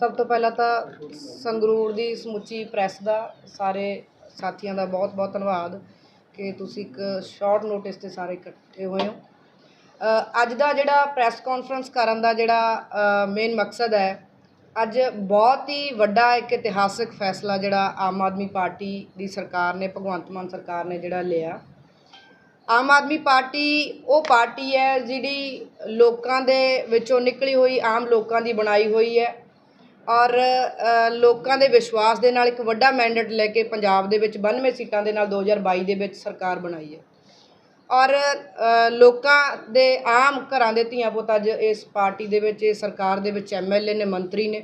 ਸਭ ਤੋਂ ਪਹਿਲਾਂ ਤਾਂ ਸੰਗਰੂਰ ਦੀ ਸਮੁੱਚੀ ਪ੍ਰੈਸ ਦਾ ਸਾਰੇ ਸਾਥੀਆਂ ਦਾ ਬਹੁਤ-ਬਹੁਤ ਧੰਨਵਾਦ ਕਿ ਤੁਸੀਂ ਇੱਕ ਸ਼ਾਰਟ ਨੋਟਿਸ ਤੇ ਸਾਰੇ ਇਕੱਠੇ ਹੋਏ ਹੋ। ਅੱਜ ਦਾ ਜਿਹੜਾ ਪ੍ਰੈਸ ਕਾਨਫਰੰਸ ਕਰਨ ਦਾ ਜਿਹੜਾ ਮੇਨ ਮਕਸਦ ਹੈ, ਅੱਜ ਬਹੁਤ ਹੀ ਵੱਡਾ ਇੱਕ ਇਤਿਹਾਸਕ ਫੈਸਲਾ ਜਿਹੜਾ ਆਮ ਆਦਮੀ ਪਾਰਟੀ ਦੀ ਸਰਕਾਰ ਨੇ, ਭਗਵੰਤ ਮਾਨ ਸਰਕਾਰ ਨੇ ਜਿਹੜਾ ਲਿਆ। ਆਮ ਆਦਮੀ ਪਾਰਟੀ ਉਹ ਪਾਰਟੀ ਹੈ ਜਿਹੜੀ ਲੋਕਾਂ ਦੇ ਵਿੱਚੋਂ ਨਿਕਲੀ ਹੋਈ, ਆਮ ਲੋਕਾਂ ਦੀ ਬਣਾਈ ਹੋਈ ਹੈ। ਔਰ ਲੋਕਾਂ ਦੇ ਵਿਸ਼ਵਾਸ ਦੇ ਨਾਲ ਇੱਕ ਵੱਡਾ ਮੈਂਡੇਟ ਲੈ ਕੇ ਪੰਜਾਬ ਦੇ ਵਿੱਚ 92 ਸੀਟਾਂ ਦੇ ਨਾਲ 2022 ਦੇ ਵਿੱਚ ਸਰਕਾਰ ਬਣਾਈ ਹੈ। ਔਰ ਲੋਕਾਂ ਦੇ ਆਮ ਘਰਾਂ ਦੇ ਧੀਆਂ ਪੁੱਤ ਅੱਜ ਇਸ ਪਾਰਟੀ ਦੇ ਵਿੱਚ, ਇਸ ਸਰਕਾਰ ਦੇ ਵਿੱਚ ਐਮਐਲਏ ਨੇ, ਮੰਤਰੀ ਨੇ।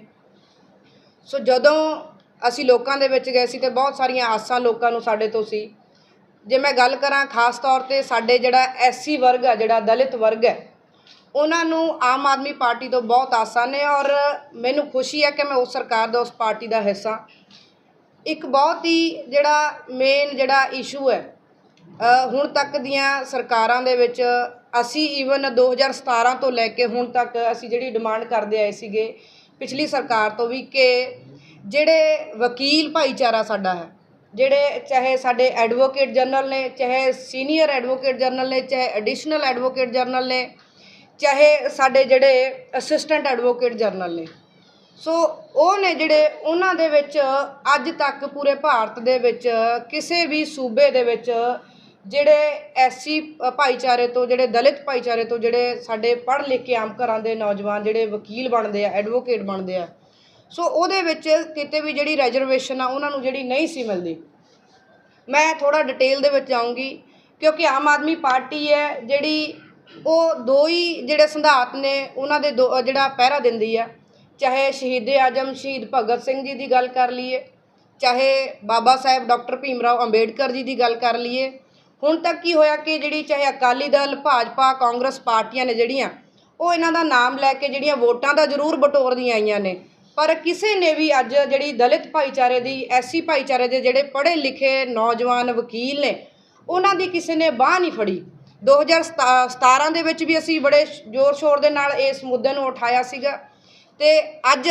ਸੋ ਜਦੋਂ ਅਸੀਂ ਲੋਕਾਂ ਦੇ ਵਿੱਚ ਗਏ ਸੀ ਤੇ ਬਹੁਤ ਸਾਰੀਆਂ ਆਸਾਂ ਲੋਕਾਂ ਨੂੰ ਸਾਡੇ ਤੋਂ ਸੀ। ਜੇ ਮੈਂ ਗੱਲ ਕਰਾਂ ਖਾਸ ਤੌਰ ਤੇ ਸਾਡੇ ਜਿਹੜਾ ਐਸਸੀ ਵਰਗ ਆ, ਜਿਹੜਾ ਦਲਿਤ ਵਰਗ ਹੈ ਉਹਨਾਂ ਨੂੰ ਆਮ ਆਦਮੀ ਪਾਰਟੀ ਤੋਂ ਬਹੁਤ ਆਸਾਂ ਨੇ ਔਰ ਮੈਨੂੰ ਖੁਸ਼ੀ ਹੈ ਕਿ ਮੈਂ ਉਸ ਸਰਕਾਰ ਦਾ, ਉਸ ਪਾਰਟੀ ਦਾ ਹਿੱਸਾ। ਇੱਕ ਬਹੁਤ ਹੀ ਜਿਹੜਾ ਮੇਨ ਜਿਹੜਾ ਇਸ਼ੂ ਹੈ ਹੁਣ ਤੱਕ ਦੀਆਂ ਸਰਕਾਰਾਂ ਦੇ ਵਿੱਚ ਅਸੀਂ ਈਵਨ 2017 ਤੋਂ ਲੈ ਕੇ ਹੁਣ ਤੱਕ ਅਸੀਂ ਜਿਹੜੀ ਡਿਮਾਂਡ ਕਰਦੇ ਆਏ ਸੀਗੇ ਪਿਛਲੀ ਸਰਕਾਰ ਤੋਂ ਵੀ ਕਿ ਜਿਹੜੇ ਵਕੀਲ ਭਾਈਚਾਰਾ ਸਾਡਾ ਹੈ, ਜਿਹੜੇ ਚਾਹੇ ਸਾਡੇ ਐਡਵੋਕੇਟ ਜਨਰਲ ਨੇ, ਚਾਹੇ ਸੀਨੀਅਰ ਐਡਵੋਕੇਟ ਜਨਰਲ ਨੇ, ਚਾਹੇ ਐਡੀਸ਼ਨਲ ਐਡਵੋਕੇਟ ਜਨਰਲ ਨੇ ਚਾਹੇ ਸਾਡੇ ਜਿਹੜੇ ਅਸਿਸਟੈਂਟ ਐਡਵੋਕੇਟ ਜਨਰਲ ਨੇ। ਸੋ ਉਹ ਨੇ ਜਿਹੜੇ ਉਹਨਾਂ ਦੇ ਵਿੱਚ ਅੱਜ ਤੱਕ ਪੂਰੇ ਭਾਰਤ ਦੇ ਵਿੱਚ ਕਿਸੇ ਵੀ ਸੂਬੇ ਦੇ ਵਿੱਚ ਜਿਹੜੇ ਐਸੀ ਭਾਈਚਾਰੇ ਤੋਂ, ਜਿਹੜੇ ਦਲਿਤ ਭਾਈਚਾਰੇ ਤੋਂ ਜਿਹੜੇ ਸਾਡੇ ਪੜ੍ਹ ਲਿਖ ਕੇ ਆਮ ਘਰਾਂ ਦੇ ਨੌਜਵਾਨ ਜਿਹੜੇ ਵਕੀਲ ਬਣਦੇ ਆ ਐਡਵੋਕੇਟ ਬਣਦੇ ਆ। ਸੋ ਉਹਦੇ ਵਿੱਚ ਕਿਤੇ ਵੀ ਜਿਹੜੀ ਰਿਜ਼ਰਵੇਸ਼ਨ ਆ, ਉਹਨਾਂ ਨੂੰ ਜਿਹੜੀ ਨਹੀਂ ਸੀ ਮਿਲਦੀ। ਮੈਂ ਥੋੜਾ ਡਿਟੇਲ ਦੇ ਵਿੱਚ ਜਾਊਂਗੀ, ਕਿਉਂਕਿ ਆਮ ਆਦਮੀ ਪਾਰਟੀ ਹੈ ਜਿਹੜੀ ਉਹ ਦੋ ਹੀ ਜਿਹੜੇ ਸੰਧਾਤ ਨੇ, ਉਹਨਾਂ ਦੇ ਦੋ- ਜਿਹੜਾ ਪਹਿਰਾ ਦਿੰਦੀ ਆ। ਚਾਹੇ ਸ਼ਹੀਦ ਆਜਮ, ਸ਼ਹੀਦ ਭਗਤ ਸਿੰਘ ਜੀ ਦੀ ਗੱਲ ਕਰ ਲਈਏ, ਚਾਹੇ ਬਾਬਾ ਸਾਹਿਬ ਡਾਕਟਰ ਭੀਮ ਰਾਓ ਅੰਬੇਡਕਰ ਜੀ ਦੀ ਗੱਲ ਕਰ ਲਈਏ। ਹੁਣ ਤੱਕ ਕੀ ਹੋਇਆ ਕਿ ਜਿਹੜੀ, ਚਾਹੇ ਅਕਾਲੀ ਦਲ, ਭਾਜਪਾ, ਕਾਂਗਰਸ ਪਾਰਟੀਆਂ ਨੇ ਜਿਹੜੀਆਂ, ਉਹ ਇਹਨਾਂ ਦਾ ਨਾਮ ਲੈ ਕੇ ਜਿਹੜੀਆਂ ਵੋਟਾਂ ਦਾ ਜ਼ਰੂਰ ਬਟੋਰਦੀਆਂ ਆਈਆਂ ਨੇ। ਪਰ ਕਿਸੇ ਨੇ ਵੀ ਅੱਜ ਜਿਹੜੀ ਦਲਿਤ ਭਾਈਚਾਰੇ ਦੀ, ਐਸੀ ਭਾਈਚਾਰੇ ਦੇ ਜਿਹੜੇ ਪੜ੍ਹੇ ਲਿਖੇ ਨੌਜਵਾਨ ਵਕੀਲ ਨੇ, ਉਹਨਾਂ ਦੀ ਕਿਸੇ ਨੇ ਬਾਹ ਨਹੀਂ ਫੜੀ। 2017 ਦੇ ਵਿੱਚ ਵੀ ਅਸੀਂ ਬੜੇ ਜ਼ੋਰ ਸ਼ੋਰ ਦੇ ਨਾਲ ਇਸ ਮੁੱਦੇ ਨੂੰ ਉਠਾਇਆ ਸੀਗਾ। ਤੇ ਅੱਜ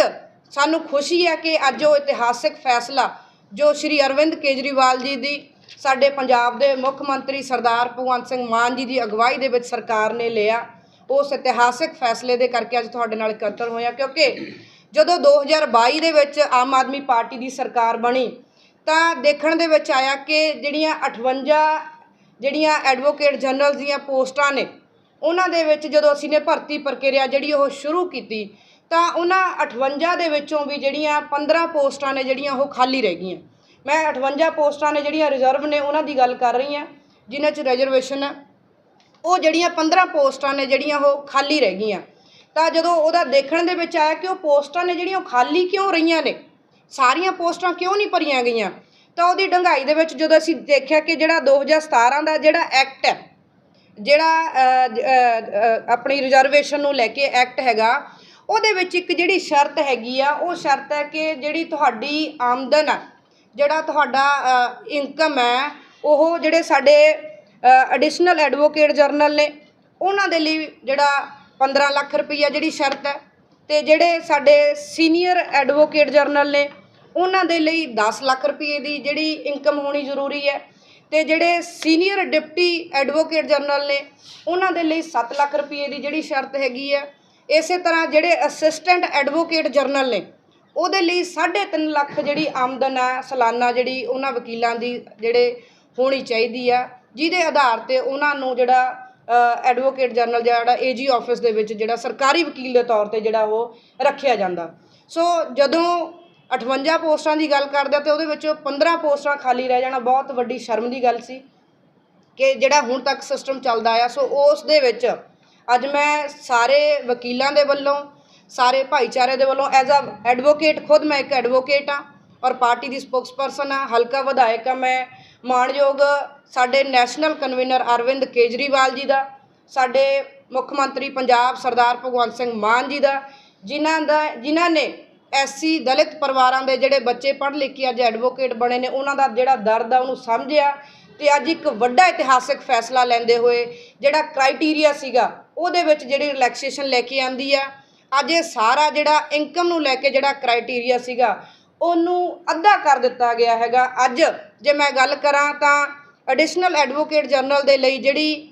ਸਾਨੂੰ ਖੁਸ਼ੀ ਹੈ ਕਿ ਅੱਜ ਉਹ ਇਤਿਹਾਸਿਕ ਫੈਸਲਾ, ਜੋ ਸ਼੍ਰੀ ਅਰਵਿੰਦ ਕੇਜਰੀਵਾਲ ਜੀ ਦੀ, ਸਾਡੇ ਪੰਜਾਬ ਦੇ ਮੁੱਖ ਮੰਤਰੀ ਸਰਦਾਰ ਭਗਵੰਤ ਸਿੰਘ ਮਾਨ ਜੀ ਦੀ ਅਗਵਾਈ ਦੇ ਵਿੱਚ ਸਰਕਾਰ ਨੇ ਲਿਆ, ਉਸ ਇਤਿਹਾਸਿਕ ਫੈਸਲੇ ਦੇ ਕਰਕੇ ਅੱਜ ਤੁਹਾਡੇ ਨਾਲ ਇਕੱਤਰ ਹੋਇਆ। ਕਿਉਂਕਿ ਜਦੋਂ 2022 ਦੇ ਵਿੱਚ ਆਮ ਆਦਮੀ ਪਾਰਟੀ ਦੀ ਸਰਕਾਰ ਬਣੀ, ਤਾਂ ਦੇਖਣ ਦੇ ਵਿੱਚ ਆਇਆ ਕਿ ਜਿਹੜੀਆਂ 58 ਜਿਹੜੀਆਂ ਐਡਵੋਕੇਟ ਜਨਰਲ ਦੀਆਂ ਪੋਸਟਾਂ ਨੇ, ਉਹਨਾਂ ਦੇ ਵਿੱਚ ਜਦੋਂ ਅਸੀਂ ਨੇ ਭਰਤੀ ਪ੍ਰਕਿਰਿਆ ਜਿਹੜੀ ਉਹ ਸ਼ੁਰੂ ਕੀਤੀ, ਤਾਂ ਉਹਨਾਂ 58 ਦੇ ਵਿੱਚੋਂ ਵੀ ਜਿਹੜੀਆਂ 15 ਪੋਸਟਾਂ ਨੇ ਜਿਹੜੀਆਂ ਉਹ ਖਾਲੀ ਰਹਿ ਗਈਆਂ। ਮੈਂ 58 ਪੋਸਟਾਂ ਨੇ ਜਿਹੜੀਆਂ ਰਿਜ਼ਰਵ ਨੇ, ਉਹਨਾਂ ਦੀ ਗੱਲ ਕਰ ਰਹੀ ਹਾਂ, ਜਿਨ੍ਹਾਂ 'ਚ ਰਿਜ਼ਰਵੇਸ਼ਨ ਹੈ ਉਹ ਜਿਹੜੀਆਂ 15 ਪੋਸਟਾਂ ਨੇ ਜਿਹੜੀਆਂ ਉਹ ਖਾਲੀ ਰਹਿ ਗਈਆਂ। ਤਾਂ ਜਦੋਂ ਉਹਦਾ ਦੇਖਣ ਦੇ ਵਿੱਚ ਆਇਆ ਕਿ ਉਹ ਪੋਸਟਾਂ ਨੇ ਜਿਹੜੀਆਂ ਉਹ ਖਾਲੀ ਕਿਉਂ ਰਹੀਆਂ ਨੇ, ਸਾਰੀਆਂ ਪੋਸਟਾਂ ਕਿਉਂ ਨਹੀਂ ਭਰੀਆਂ ਗਈਆਂ ਤਾਂ ਉਹਦੀ ਡੰਗਾਈ ਦੇ ਵਿੱਚ ਜਦੋਂ ਅਸੀਂ ਦੇਖਿਆ ਕਿ ਜਿਹੜਾ 2017 ਦਾ ਜਿਹੜਾ ਐਕਟ ਹੈ, ਜਿਹੜਾ ਆਪਣੀ ਰਿਜ਼ਰਵੇਸ਼ਨ ਨੂੰ ਲੈ ਕੇ ਐਕਟ ਹੈਗਾ, ਉਹਦੇ ਵਿੱਚ ਇੱਕ ਜਿਹੜੀ ਸ਼ਰਤ ਹੈਗੀ ਆ, ਉਹ ਸ਼ਰਤ ਹੈ ਕਿ ਜਿਹੜੀ ਤੁਹਾਡੀ ਆਮਦਨ ਆ ਜਿਹੜਾ ਤੁਹਾਡਾ ਇਨਕਮ ਹੈ, ਉਹ ਜਿਹੜੇ ਸਾਡੇ ਐਡੀਸ਼ਨਲ ਐਡਵੋਕੇਟ ਜਰਨਲ ਨੇ, ਉਹਨਾਂ ਦੇ ਲਈ ਜਿਹੜਾ 15 ਲੱਖ ਰੁਪਈਆ ਜਿਹੜੀ ਸ਼ਰਤ ਹੈ, ਤੇ ਜਿਹੜੇ ਸਾਡੇ ਸੀਨੀਅਰ ਐਡਵੋਕੇਟ ਜਰਨਲ ਨੇ ਉਹਨਾਂ ਦੇ ਲਈ 10 ਲੱਖ ਰੁਪਏ ਦੀ ਜਿਹੜੀ ਇਨਕਮ ਹੋਣੀ ਜ਼ਰੂਰੀ ਹੈ ਤੇ ਜਿਹੜੇ ਸੀਨੀਅਰ ਡਿਪਟੀ ਐਡਵੋਕੇਟ ਜਨਰਲ ਨੇ, ਉਹਨਾਂ ਦੇ ਲਈ 7 ਲੱਖ ਰੁਪਏ ਦੀ ਜਿਹੜੀ ਸ਼ਰਤ ਹੈਗੀ ਹੈ, ਇਸੇ ਤਰ੍ਹਾਂ ਜਿਹੜੇ ਅਸਿਸਟੈਂਟ ਐਡਵੋਕੇਟ ਜਨਰਲ ਨੇ, ਉਹਦੇ ਲਈ 3.5 ਲੱਖ ਜਿਹੜੀ ਆਮਦਨ ਹੈ ਸਾਲਾਨਾ ਜਿਹੜੀ ਉਹਨਾਂ ਵਕੀਲਾਂ ਦੀ ਜਿਹੜੇ ਹੋਣੀ ਚਾਹੀਦੀ ਆ, ਜਿਹਦੇ ਆਧਾਰ ਤੇ ਉਹਨਾਂ ਨੂੰ ਜਿਹੜਾ ਐਡਵੋਕੇਟ ਜਨਰਲ ਜਿਹੜਾ ਏਜੀ ਆਫਿਸ ਦੇ ਵਿੱਚ ਜਿਹੜਾ ਸਰਕਾਰੀ ਵਕੀਲ ਦੇ ਤੌਰ ਤੇ ਜਿਹੜਾ ਉਹ ਰੱਖਿਆ ਜਾਂਦਾ। ਸੋ ਜਦੋਂ 58 ਪੋਸਟਾਂ ਦੀ ਗੱਲ ਕਰਦੇ ਆ ਤੇ ਉਹਦੇ ਵਿੱਚ 15 ਪੋਸਟਾਂ ਖਾਲੀ ਰਹਿ ਜਾਣਾ, ਬਹੁਤ ਵੱਡੀ ਸ਼ਰਮ ਦੀ ਗੱਲ ਸੀ ਕਿ ਜਿਹੜਾ ਹੁਣ ਤੱਕ ਸਿਸਟਮ ਚੱਲਦਾ ਆ ਸੋ ਉਸ ਦੇ ਵਿੱਚ ਅੱਜ ਮੈਂ ਸਾਰੇ ਵਕੀਲਾਂ ਦੇ ਵੱਲੋਂ, ਸਾਰੇ ਭਾਈਚਾਰੇ ਦੇ ਵੱਲੋਂ ਐਜ਼ ਅ ਐਡਵੋਕੇਟ ਖੁਦ ਮੈਂ ਇੱਕ ਐਡਵੋਕੇਟ ਆ ਔਰ ਪਾਰਟੀ ਦੀ ਸਪੋਕਸਪਰਸਨ ਆ ਹਲਕਾ ਵਿਧਾਇਕ ਆ ਮੈਂ, ਮਾਣਯੋਗ ਸਾਡੇ ਨੈਸ਼ਨਲ ਕਨਵੀਨਰ ਅਰਵਿੰਦ ਕੇਜਰੀਵਾਲ ਜੀ ਦਾ, ਸਾਡੇ ਮੁੱਖ ਮੰਤਰੀ ਪੰਜਾਬ ਸਰਦਾਰ ਭਗਵੰਤ ਸਿੰਘ ਮਾਨ ਜੀ ਦਾ, ਜਿਨ੍ਹਾਂ ਦਾ, ਜਿਨ੍ਹਾਂ ਨੇ ਐਸਸੀ ਦਲਿਤ ਪਰਿਵਾਰਾਂ ਦੇ ਜਿਹੜੇ ਬੱਚੇ ਪੜ੍ਹ ਲਿਖ ਕੇ ਅੱਜ ਐਡਵੋਕੇਟ ਬਣੇ ਨੇ, ਉਹਨਾਂ ਦਾ ਜਿਹੜਾ ਦਰਦ ਆ ਉਹਨੂੰ ਸਮਝਿਆ ਤੇ ਅੱਜ ਇੱਕ ਵੱਡਾ ਇਤਿਹਾਸਿਕ ਫੈਸਲਾ ਲੈਂਦੇ ਹੋਏ ਜਿਹੜਾ ਕ੍ਰਾਈਟੇਰੀਆ ਸੀਗਾ, ਉਹਦੇ ਵਿੱਚ ਜਿਹੜੀ ਰਿਲੈਕਸੇਸ਼ਨ ਲੈ ਕੇ ਆਂਦੀ ਆ। ਅੱਜ ਇਹ ਸਾਰਾ ਜਿਹੜਾ ਇਨਕਮ ਨੂੰ ਲੈ ਕੇ ਜਿਹੜਾ ਕ੍ਰਾਈਟੇਰੀਆ ਸੀਗਾ, ਉਹਨੂੰ ਅੱਧਾ ਕਰ ਦਿੱਤਾ ਗਿਆ ਹੈਗਾ। ਅੱਜ ਜੇ ਮੈਂ ਗੱਲ ਕਰਾਂ ਤਾਂ ਐਡੀਸ਼ਨਲ ਐਡਵੋਕੇਟ ਜਨਰਲ ਦੇ ਲਈ ਜਿਹੜੀ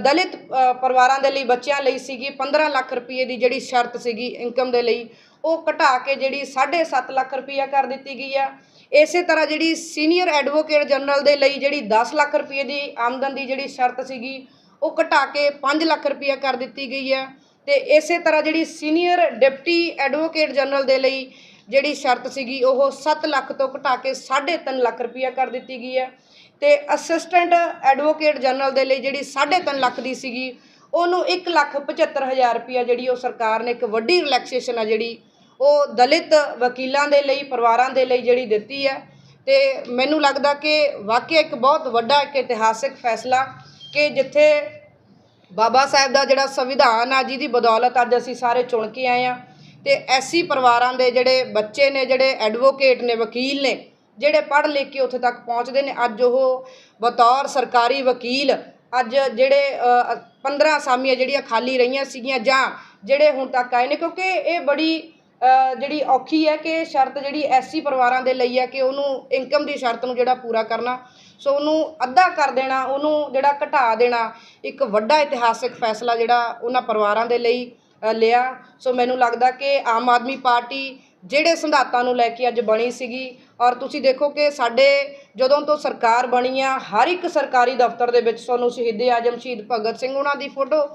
ਦਲਿਤ ਪਰਿਵਾਰਾਂ ਦੇ ਲਈ ਬੱਚਿਆਂ ਲਈ ਸੀਗੀ 15 ਲੱਖ ਰੁਪਏ ਦੀ ਜਿਹੜੀ ਸ਼ਰਤ ਸੀਗੀ ਇਨਕਮ ਦੇ ਲਈ ਉਹ ਘਟਾ ਕੇ ਜਿਹੜੀ 7.5 ਲੱਖ ਰੁਪਈਆ ਕਰ ਦਿੱਤੀ ਗਈ ਆ। ਇਸੇ ਤਰ੍ਹਾਂ ਜਿਹੜੀ ਸੀਨੀਅਰ ਐਡਵੋਕੇਟ ਜਨਰਲ ਦੇ ਲਈ ਜਿਹੜੀ 10 ਲੱਖ ਰੁਪਏ ਦੀ ਆਮਦਨ ਦੀ ਜਿਹੜੀ ਸ਼ਰਤ ਸੀਗੀ, ਉਹ ਘਟਾ ਕੇ 5 ਲੱਖ ਰੁਪਈਆ ਕਰ ਦਿੱਤੀ ਗਈ ਹੈ ਤੇ ਇਸੇ ਤਰ੍ਹਾਂ ਜਿਹੜੀ ਸੀਨੀਅਰ ਡਿਪਟੀ ਐਡਵੋਕੇਟ ਜਨਰਲ ਦੇ ਲਈ ਜਿਹੜੀ ਸ਼ਰਤ ਸੀਗੀ, ਉਹ 7 ਲੱਖ ਤੋਂ ਘਟਾ ਕੇ 3.5 ਲੱਖ ਰੁਪਈਆ ਕਰ ਦਿੱਤੀ ਗਈ ਹੈ ਤੇ ਅਸਿਸਟੈਂਟ ਐਡਵੋਕੇਟ ਜਨਰਲ ਦੇ ਲਈ ਜਿਹੜੀ 3.5 ਲੱਖ ਦੀ ਸੀਗੀ, ਉਹਨੂੰ 1 ਲੱਖ 75 ਹਜ਼ਾਰ ਰੁਪਈਆ ਜਿਹੜੀ ਉਹ ਸਰਕਾਰ ਨੇ ਇੱਕ ਵੱਡੀ ਰਿਲੈਕਸੇਸ਼ਨ ਆ ਜਿਹੜੀ ਉਹ ਦਲਿਤ ਵਕੀਲਾਂ ਦੇ ਲਈ ਪਰਿਵਾਰਾਂ ਦੇ ਲਈ ਜਿਹੜੀ ਦਿੱਤੀ ਹੈ। ਤੇ ਮੈਨੂੰ ਲੱਗਦਾ ਕਿ ਵਾਕਿਆ ਇੱਕ ਬਹੁਤ ਵੱਡਾ ਇੱਕ ਇਤਿਹਾਸਿਕ ਫੈਸਲਾ ਕਿ ਜਿੱਥੇ ਬਾਬਾ ਸਾਹਿਬ ਦਾ ਜਿਹੜਾ ਸੰਵਿਧਾਨ ਆ ਜਿਹਦੀ ਬਦੌਲਤ ਅੱਜ ਅਸੀਂ ਸਾਰੇ ਚੁਣ ਕੇ ਆਏ ਆ ਤੇ ਐਸੀ ਪਰਿਵਾਰਾਂ ਦੇ ਜਿਹੜੇ ਬੱਚੇ ਨੇ ਜਿਹੜੇ ਐਡਵੋਕੇਟ ਨੇ ਵਕੀਲ ਨੇ ਜਿਹੜੇ ਪੜ੍ਹ ਲਿਖ ਕੇ ਉੱਥੇ ਤੱਕ ਪਹੁੰਚਦੇ ਨੇ ਅੱਜ ਉਹ ਬਤੌਰ ਸਰਕਾਰੀ ਵਕੀਲ ਅੱਜ ਜਿਹੜੇ ਅ, 15 ਅਸਾਮੀਆਂ ਜਿਹੜੀਆਂ ਖਾਲੀ ਰਹੀਆਂ ਸੀਗੀਆਂ ਜਾਂ ਜਿਹੜੇ ਹੁਣ ਤੱਕ ਆਏ ਨੇ ਕਿਉਂਕਿ ਇਹ ਬੜੀ ਜਿਹੜੀ ਔਖੀ ਹੈ ਕਿ ਸ਼ਰਤ ਜਿਹੜੀ ਐਸੀ ਪਰਿਵਾਰਾਂ ਦੇ ਲਈ ਹੈ ਕਿ ਉਹਨੂੰ ਇਨਕਮ ਦੀ ਸ਼ਰਤ ਨੂੰ ਜਿਹੜਾ ਪੂਰਾ ਕਰਨਾ, ਸੋ ਉਹਨੂੰ ਅੱਧਾ ਕਰ ਦੇਣਾ, ਉਹਨੂੰ ਜਿਹੜਾ ਘਟਾ ਦੇਣਾ, ਇੱਕ ਵੱਡਾ ਇਤਿਹਾਸਿਕ ਫੈਸਲਾ ਜਿਹੜਾ ਉਹਨਾਂ ਪਰਿਵਾਰਾਂ ਦੇ ਲਈ ਲਿਆ। ਸੋ ਮੈਨੂੰ ਲੱਗਦਾ ਕਿ ਆਮ ਆਦਮੀ ਪਾਰਟੀ ਜਿਹੜੇ ਸਿਧਾਂਤਾਂ ਨੂੰ ਲੈ ਕੇ ਅੱਜ ਬਣੀ ਸੀਗੀ, ਔਰ ਤੁਸੀਂ ਦੇਖੋ ਕਿ ਸਾਡੇ ਜਦੋਂ ਤੋਂ ਸਰਕਾਰ ਬਣੀ ਆ, ਹਰ ਇੱਕ ਸਰਕਾਰੀ ਦਫ਼ਤਰ ਦੇ ਵਿੱਚ ਤੁਹਾਨੂੰ ਸ਼ਹੀਦ ਆਜਮ ਸ਼ਹੀਦ ਭਗਤ ਸਿੰਘ ਉਹਨਾਂ ਦੀ ਫੋਟੋ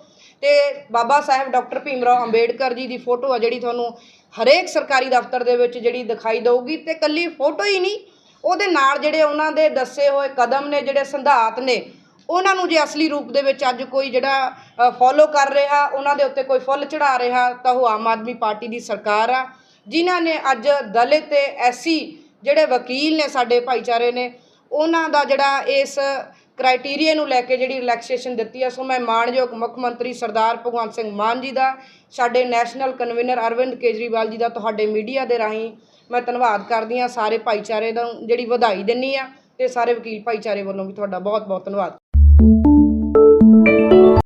ਤੇ ਬਾਬਾ ਸਾਹਿਬ ਡਾਕਟਰ ਭੀਮ ਰਾਓ ਅੰਬੇਡਕਰ ਜੀ ਦੀ ਫੋਟੋ ਆ ਜਿਹੜੀ ਤੁਹਾਨੂੰ ਹਰੇਕ ਸਰਕਾਰੀ ਦਫ਼ਤਰ ਦੇ ਵਿੱਚ ਜਿਹੜੀ ਦਿਖਾਈ ਦੇਊਗੀ ਤੇ ਕੱਲੀ ਫੋਟੋ ਹੀ ਨਹੀਂ, ਉਹਦੇ ਨਾਲ ਜਿਹੜੇ ਉਹਨਾਂ ਦੇ ਦੱਸੇ ਹੋਏ ਕਦਮ ਨੇ, ਜਿਹੜੇ ਸਿਧਾਂਤ ਨੇ, ਉਹਨਾਂ ਨੂੰ ਜੇ ਅਸਲੀ ਰੂਪ ਦੇ ਵਿੱਚ ਅੱਜ ਕੋਈ ਜਿਹੜਾ ਫੋਲੋ ਕਰ ਰਿਹਾ, ਉਹਨਾਂ ਦੇ ਉੱਤੇ ਕੋਈ ਫੁੱਲ ਚੜਾ ਰਿਹਾ, ਤਾਂ ਉਹ ਆਮ ਆਦਮੀ ਪਾਰਟੀ ਦੀ ਸਰਕਾਰ ਆ, ਜਿਨ੍ਹਾਂ ਨੇ ਅੱਜ ਦਲਿਤ ਤੇ ਐਸੀ ਜਿਹੜੇ ਵਕੀਲ ਨੇ ਸਾਡੇ ਭਾਈਚਾਰੇ ਨੇ, ਉਹਨਾਂ ਦਾ ਜਿਹੜਾ ਇਸ ਕ੍ਰਾਈਟੇਰੀਆ ਨੂੰ ਲੈ ਕੇ ਜਿਹੜੀ ਰਿਲੈਕਸੇਸ਼ਨ ਦਿੱਤੀ ਆ, ਸੋ ਮੈਂ ਮਾਣਯੋਗ ਮੁੱਖ ਮੰਤਰੀ ਸਰਦਾਰ ਭਗਵੰਤ ਸਿੰਘ ਮਾਨ ਜੀ ਦਾ, ਸਾਡੇ ਨੈਸ਼ਨਲ ਕਨਵੀਨਰ ਅਰਵਿੰਦ ਕੇਜਰੀਵਾਲ ਜੀ ਦਾ, ਤੁਹਾਡੇ ਮੀਡੀਆ ਦੇ ਰਾਹੀਂ ਮੈਂ ਧੰਨਵਾਦ ਕਰਦੀ ਹਾਂ ਸਾਰੇ ਭਾਈਚਾਰੇ ਦਾ, ਜਿਹੜੀ ਵਧਾਈ ਦਿੰਨੀ ਆ, ਤੇ ਸਾਰੇ ਵਕੀਲ ਭਾਈਚਾਰੇ ਵੱਲੋਂ ਵੀ ਤੁਹਾਡਾ ਬਹੁਤ ਬਹੁਤ ਧੰਨਵਾਦ।